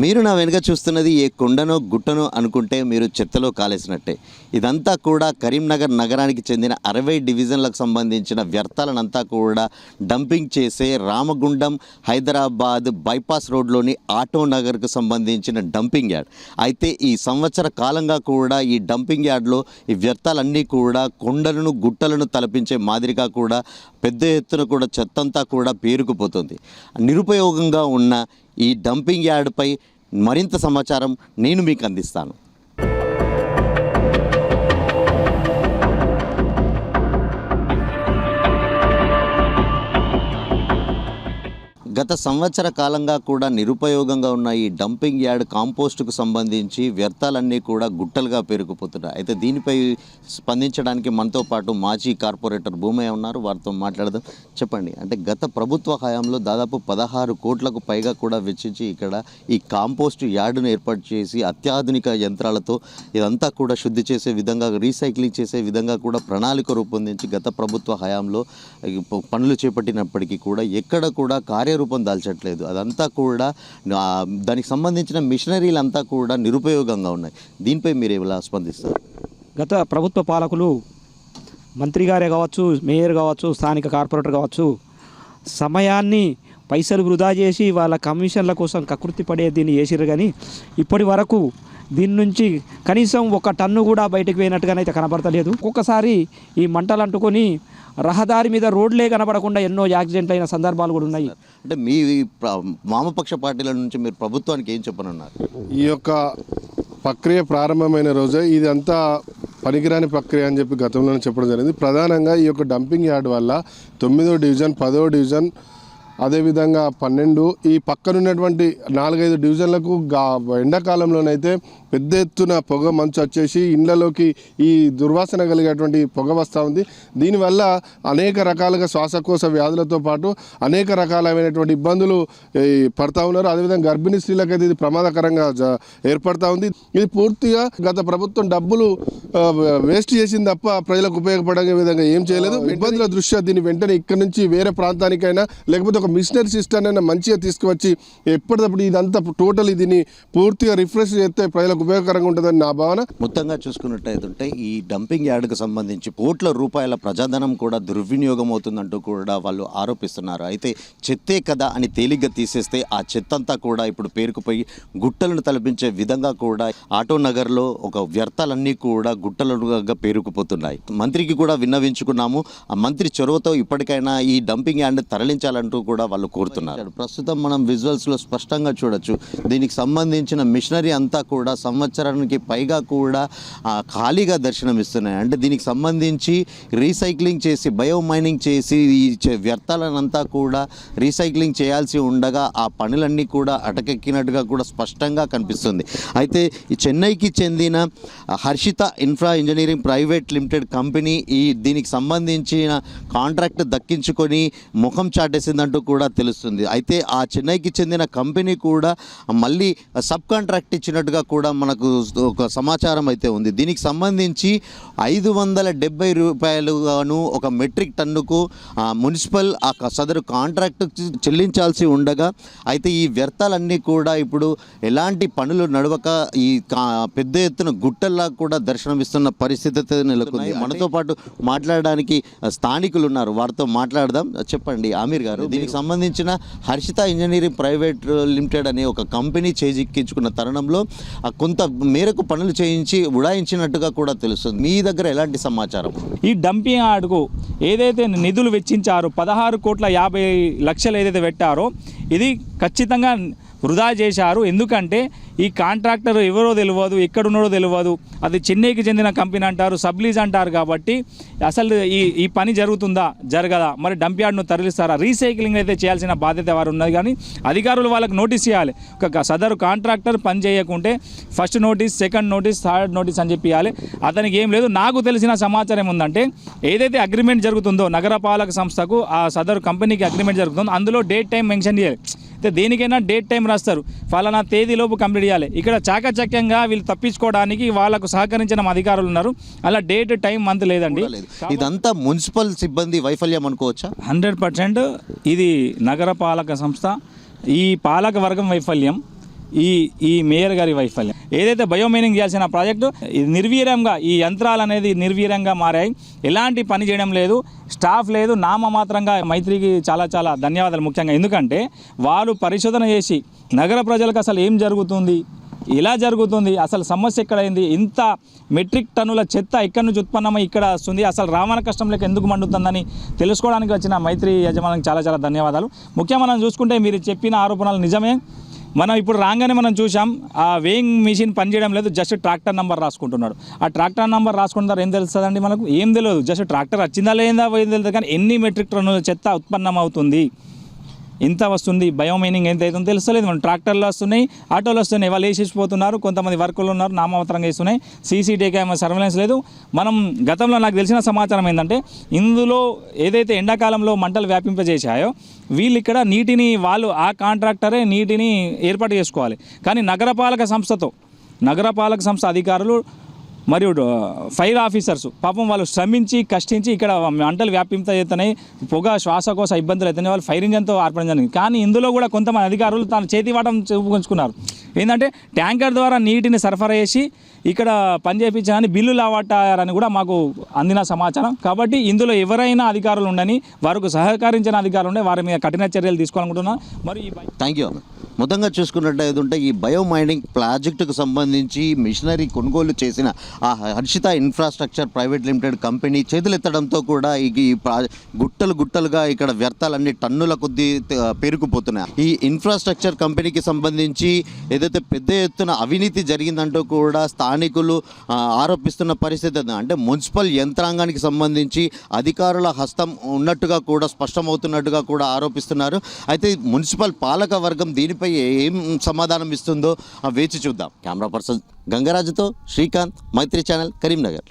మీరు నా వెనుక చూస్తున్నది ఏ కొండనో గుట్టనో అనుకుంటే మీరు చెత్తలో కాలేసినట్టే. ఇదంతా కూడా కరీంనగర్ నగరానికి చెందిన అరవై డివిజన్లకు సంబంధించిన వ్యర్థాలనంతా కూడా డంపింగ్ చేసే రామగుండం హైదరాబాద్ బైపాస్ రోడ్లోని ఆటో నగర్కు సంబంధించిన డంపింగ్ యార్డ్. అయితే ఈ సంవత్సర కాలంగా కూడా ఈ డంపింగ్ యార్డ్లో ఈ వ్యర్థాలన్నీ కూడా కొండలను గుట్టలను తలపించే మాదిరిగా కూడా పెద్ద ఎత్తున కూడా చెత్తంతా కూడా పేరుకుపోతుంది. నిరుపయోగంగా ఉన్న ఈ డంపింగ్ యార్డ్పై మరింత సమాచారం నేను మీకు అందిస్తాను. గత సంవత్సర కాలంగా కూడా నిరుపయోగంగా ఉన్న ఈ డంపింగ్ యార్డ్ కాంపోస్ట్కు సంబంధించి వ్యర్థాలన్నీ కూడా గుట్టలుగా పేరుకుపోతున్నాయి. అయితే దీనిపై స్పందించడానికి మనతో పాటు మాజీ కార్పొరేటర్ భూమయ్య ఉన్నారు. వారితో మాట్లాడదాం. చెప్పండి. అంటే గత ప్రభుత్వ హయాంలో దాదాపు పదహారు కోట్లకు పైగా కూడా వెచ్చించి ఇక్కడ ఈ కాంపోస్ట్ యార్డును ఏర్పాటు చేసి అత్యాధునిక యంత్రాలతో ఇదంతా కూడా శుద్ధి చేసే విధంగా రీసైక్లింగ్ చేసే విధంగా కూడా ప్రణాళిక రూపొందించి గత ప్రభుత్వ హయాంలో పనులు చేపట్టినప్పటికీ కూడా ఎక్కడ కూడా కార్యరూప దాల్చట్లేదు. అదంతా కూడా దానికి సంబంధించిన మిషనరీలు అంతా కూడా నిరుపయోగంగా ఉన్నాయి. దీనిపై మీరు ఎలా స్పందిస్తారు? గత ప్రభుత్వ పాలకులు మంత్రి గారే కావచ్చు మేయర్ కావచ్చు స్థానిక కార్పొరేటర్ కావచ్చు సమయాన్ని పైసలు వృధా చేసి వాళ్ళ కమిషన్ల కోసం కకృతి పడే దీన్ని చేసిర్రు కానీ ఇప్పటి వరకు దీని నుంచి కనీసం ఒక టన్ను కూడా బయటకు పోయినట్టుగానైతే కనబడతలేదు ఒక్కొక్కసారి ఈ మంటలు అంటుకొని రహదారి మీద రోడ్లే కనబడకుండా ఎన్నో యాక్సిడెంట్లు అయిన సందర్భాలు కూడా ఉన్నాయి. అంటే మీ ప్ర- వామపక్ష పార్టీల నుంచి మీరు ప్రభుత్వానికి ఏం చెప్పనున్నారు? ఈ యొక్క ప్రక్రియ ప్రారంభమైన రోజే ఇదంతా పనికిరాని ప్రక్రియ అని చెప్పి గతంలోనే చెప్పడం జరిగింది. ప్రధానంగా ఈ యొక్క డంపింగ్ యార్డ్ వల్ల తొమ్మిదో డివిజన్ పదో డివిజన్ అదేవిధంగా పన్నెండు ఈ పక్కనున్నటువంటి నాలుగైదు డివిజన్లకు గా ఎండాకాలంలోనైతే పెద్ద ఎత్తున పొగ మంచు వచ్చేసి ఇండ్లలోకి ఈ దుర్వాసన కలిగేటువంటి పొగ వస్తూ ఉంది. దీనివల్ల అనేక రకాలుగా శ్వాసకోశ వ్యాధులతో పాటు అనేక రకాలైనటువంటి ఇబ్బందులు పడతా ఉన్నారు. అదేవిధంగా గర్భిణీ స్త్రీలకైతే ఇది ప్రమాదకరంగా ఏర్పడతా ఉంది. ఇది పూర్తిగా గత ప్రభుత్వం డబ్బులు వేస్ట్ చేసింది తప్ప ప్రజలకు ఉపయోగపడే విధంగా ఏం చేయలేదు. ఇబ్బందుల దృష్ట్యా దీన్ని వెంటనే ఇక్కడ నుంచి వేరే ప్రాంతానికైనా లేకపోతే ఒక మిషనరీ సిస్టమ్ అయినా మంచిగా తీసుకువచ్చి ఎప్పటికప్పుడు ఇదంతా టోటల్ దీన్ని పూర్తిగా రిఫ్రెష్ చేస్తే ప్రజలకు ఉపయోగకరంగా ఉంటుందని నా భావన. మొత్తంగా చూసుకున్నట్టయితే ఈ డంపింగ్ యార్డ్కు సంబంధించి కోట్ల రూపాయల ప్రజాధనం కూడా దుర్వినియోగం అవుతుందంటూ కూడా వాళ్ళు ఆరోపిస్తున్నారు. అయితే చెత్తే కదా అని తేలిగ్గా తీసేస్తే ఆ చెత్త అంతా కూడా ఇప్పుడు పేరుకుపోయి గుట్టలను తలపించే విధంగా కూడా ఆటో నగర్లో ఒక వ్యర్థాలన్నీ కూడా గుట్టలుగా పేరుకుపోతున్నాయి. మంత్రికి కూడా విన్నవించుకున్నాము. ఆ మంత్రి చొరవతో ఇప్పటికైనా ఈ డంపింగ్ యార్డ్ తరలించాలంటూ కూడా వాళ్ళు కోరుతున్నారు. ప్రస్తుతం మనం విజువల్స్లో స్పష్టంగా చూడొచ్చు. దీనికి సంబంధించిన మిషనరీ అంతా కూడా సంవత్సరానికి పైగా కూడా ఖాళీగా దర్శనమిస్తున్నాయి అంటే దీనికి సంబంధించి రీసైక్లింగ్ చేసి బయో మైనింగ్ చేసి ఈ వ్యర్థాలనంతా కూడా రీసైక్లింగ్ చేయాల్సి ఉండగా ఆ పనులన్నీ కూడా అటకెక్కినట్టుగా కూడా స్పష్టంగా కనిపిస్తుంది. అయితే చెన్నైకి చెందిన Harshitha infra engineering private limited company ఈ దీనికి సంబంధించిన కాంట్రాక్ట్ దక్కించుకొని ముఖం చాటేసిందంటూ కూడా తెలుస్తుంది. అయితే ఆ చెన్నైకి చెందిన కంపెనీ కూడా మళ్ళీ సబ్ కాంట్రాక్ట్ ఇచ్చినట్టుగా కూడా మనకు ఒక సమాచారం అయితే ఉంది. దీనికి సంబంధించి ఐదు వందల డెబ్బై రూపాయలుగాను ఒక మెట్రిక్ టన్నుకు మున్సిపల్ ఆ సదరు కాంట్రాక్ట్ చెల్లించాల్సి ఉండగా అయితే ఈ వ్యర్థాలన్నీ కూడా ఇప్పుడు ఎలాంటి పనులు నడవక ఈ పెద్ద ఎత్తున గుట్టల్లా కూడా దర్శనమిస్తున్న పరిస్థితి నెలకొంది. మనతో పాటు మాట్లాడడానికి స్థానికులు ఉన్నారు. వారితో మాట్లాడదాం. చెప్పండి ఆమీర్ గారు దీనికి సంబంధించిన హర్షిత ఇంజనీరింగ్ ప్రైవేట్ లిమిటెడ్ అనే ఒక కంపెనీ చేజిక్కించుకున్న తరుణంలో కొంత మేరకు పనులు చేయించి ఉడాయించినట్టుగా కూడా తెలుస్తుంది. మీ దగ్గర ఎలాంటి సమాచారం? ఈ డంపింగ్ యార్డ్కు ఏదైతే నిధులు వెచ్చించారో పదహారు కోట్ల యాభై లక్షలు ఏదైతే పెట్టారో ఇది ఖచ్చితంగా వృధా చేశారు. ఎందుకంటే ఈ కాంట్రాక్టర్ ఎవరో తెలియదు ఎక్కడున్నాడో తెలియదు అది చెన్నైకి చెందిన కంపెనీ అంటారు సబ్లీజ్ అంటారు కాబట్టి అసలు ఈ ఈ పని జరుగుతుందా? జరగదా? మరి డంప్ యార్డ్ను తరలిస్తారా? రీసైక్లింగ్ అయితే చేయాల్సిన బాధ్యత వారు ఉన్నది కానీ అధికారులు వాళ్ళకి నోటీస్ ఇవ్వాలి ఒక సదరు కాంట్రాక్టర్ పని చేయకుంటే first notice second notice third notice అని చెప్పి ఇవ్వాలి అతనికి ఏం లేదు. నాకు తెలిసిన సమాచారం ఏముందంటే ఏదైతే అగ్రిమెంట్ జరుగుతుందో నగరపాలక సంస్థకు ఆ సదరు కంపెనీకి అగ్రిమెంట్ జరుగుతుందో అందులో డేట్ టైం మెన్షన్ చేయాలి. అయితే దేనికైనా డేట్ టైం రాస్తారు. ఫలానా తేదీలోపు కంప్లీట్ చేయాలి. ఇక్కడ చాకచక్యంగా వీళ్ళు తప్పించుకోవడానికి వాళ్ళకు సహకరించిన అధికారులు ఉన్నారు. అలా డేట్ టైం మంత్ లేదండి. లేదు. ఇదంతా మున్సిపల్ సిబ్బంది వైఫల్యం అనుకోవచ్చా? హండ్రెడ్ పర్సెంట్ ఇది నగరపాలక సంస్థ. ఈ పాలక వర్గం వైఫల్యం. ఈ ఈ మేయర్ గారి వైఫల్యం. ఏదైతే బయోమైనింగ్ చేయాల్సిన ప్రాజెక్టు ఇది నిర్వీర్యంగా ఈ యంత్రాలు అనేది నిర్వీర్యంగా మారాయి. ఎలాంటి పని చేయడం లేదు స్టాఫ్ లేదు నామమాత్రంగా మైత్రికి చాలా చాలా ధన్యవాదాలు ముఖ్యంగా. ఎందుకంటే వాళ్ళు పరిశోధన చేసి నగర ప్రజలకు అసలు ఏం జరుగుతుంది ఎలా జరుగుతుంది అసలు సమస్య ఎక్కడైంది ఇంత మెట్రిక్ టన్నుల చెత్త ఎక్కడి నుంచి ఉత్పన్నమై ఇక్కడ వస్తుంది అసలు రావణ కష్టంలోకి ఎందుకు మండుతుందని తెలుసుకోవడానికి వచ్చిన మైత్రి యజమానికి చాలా చాలా ధన్యవాదాలు. ముఖ్యంగా మనం చూసుకుంటే మీరు చెప్పిన ఆరోపణలు నిజమే. మనం ఇప్పుడు రాగానే మనం చూసాం ఆ వేయింగ్ మిషన్ పనిచేయడం లేదు జస్ట్ ట్రాక్టర్ నెంబర్ రాసుకుంటున్నాడు. ఆ ట్రాక్టర్ నెంబర్ రాసుకుంటారు ఏం తెలుస్తుందండి మనకు? ఏం తెలియదు జస్ట్ ట్రాక్టర్ వచ్చిందా లేదా ఏం తెలియదు కానీ ఎన్ని మెట్రిక్ టన్నుల చెత్త ఉత్పన్నం అవుతుంది? ఎంత వస్తుంది బయోమైనింగ్ ఎంత అవుతుందో తెలుస్తలేదు. మనం ట్రాక్టర్లు వస్తున్నాయి ఆటోలు వస్తున్నాయి వాళ్ళు వేసేసిపోతున్నారు కొంతమంది వర్కులు ఉన్నారు నామమాత్రంగా వేస్తున్నాయి. సీసీటీ కెమెరా సర్వేలెన్స్ లేదు. మనం గతంలో నాకు తెలిసిన సమాచారం ఏంటంటే ఇందులో ఏదైతే ఎండాకాలంలో మంటలు వ్యాపింపజేశాయో వీళ్ళు ఇక్కడ నీటిని వాళ్ళు ఆ కాంట్రాక్టరే నీటిని ఏర్పాటు చేసుకోవాలి. కానీ నగరపాలక సంస్థతో నగరపాలక సంస్థ అధికారులు మరియు ఫైర్ ఆఫీసర్స్ పాపం వాళ్ళు శ్రమించి కష్టించి ఇక్కడ మంటలు వ్యాపింపజేస్తున్నాయి పొగ శ్వాసకోశ ఇబ్బందులు అవుతున్నాయి వాళ్ళు ఫైర్ ఇంజన్తో ఆర్పడం జరిగింది. కానీ ఇందులో కూడా కొంతమంది అధికారులు తన చేతి వాటం ఏంటంటే ట్యాంకర్ ద్వారా నీటిని సరఫరా చేసి ఇక్కడ పనిచేయించాలని బిల్లు లావట్టారని కూడా మాకు అందిన సమాచారం. కాబట్టి ఇందులో ఎవరైనా అధికారులు ఉండని వారికి సహకరించిన అధికారులు ఉండే వారి మీద కఠిన చర్యలు తీసుకోవాలనుకుంటున్నాను మరి ఈ థ్యాంక్ యూ మొత్తంగా చూసుకున్నట్టయితే ఈ బయో మైనింగ్ ప్రాజెక్టుకు సంబంధించి మిషనరీ కొనుగోలు చేసిన ఆ Harshitha infrastructure private limited company చేతులెత్తడంతో కూడా ఈ ప్రా గుట్టలు గుట్టలుగా ఇక్కడ వ్యర్థాలన్నీ టన్నుల కొద్దీ పేరుకుపోతున్నాయి. ఈ ఇన్ఫ్రాస్ట్రక్చర్ కంపెనీకి సంబంధించి ఏదైతే పెద్ద ఎత్తున అవినీతి జరిగిందంటూ కూడా స్థానికులు ఆరోపిస్తున్న పరిస్థితి అంటే మున్సిపల్ యంత్రాంగానికి సంబంధించి అధికారుల హస్తం ఉన్నట్టుగా కూడా స్పష్టమవుతున్నట్టుగా కూడా ఆరోపిస్తున్నారు. అయితే మున్సిపల్ పాలక వర్గం దీనిపై ఏం సమాధానం ఇస్తుందో వేచి చూద్దాం. కెమెరా పర్సన్ గంగరాజుతో శ్రీకాంత్ మైత్రి ఛానల్ కరీంనగర్.